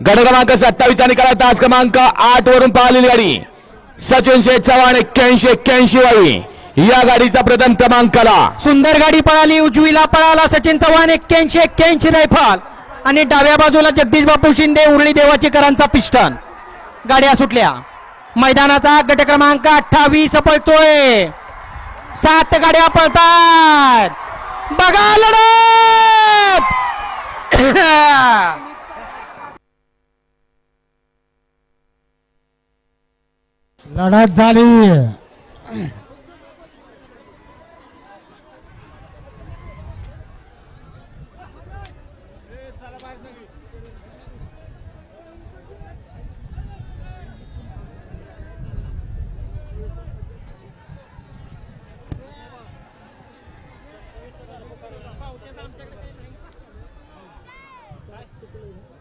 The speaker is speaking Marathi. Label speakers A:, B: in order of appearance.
A: गड क्रमांक सत्तावीसचा निकाला तास क्रमांक आठ वरून पाहिलेली गाडी सचिन शेठ चव्हाण एक्क्याऐंशी एक्क्याऐंशी वावी या गाडीचा प्रथम क्रमांकाला
B: सुंदर गाडी पळाली उजवीला पळाला सचिन चव्हाण एक्क्याऐंशी एक्क्याऐंशी रायफल आणि डाव्या बाजूला जगदीश बापू शिंदे उरळी देवाचीकरांचा पिस्टन गाड्या सुटल्या मैदानाचा गट क्रमांक अठ्ठावीस पळतोय सात गाड्या पळतात बघा लढत
C: लढत झाली Thank you.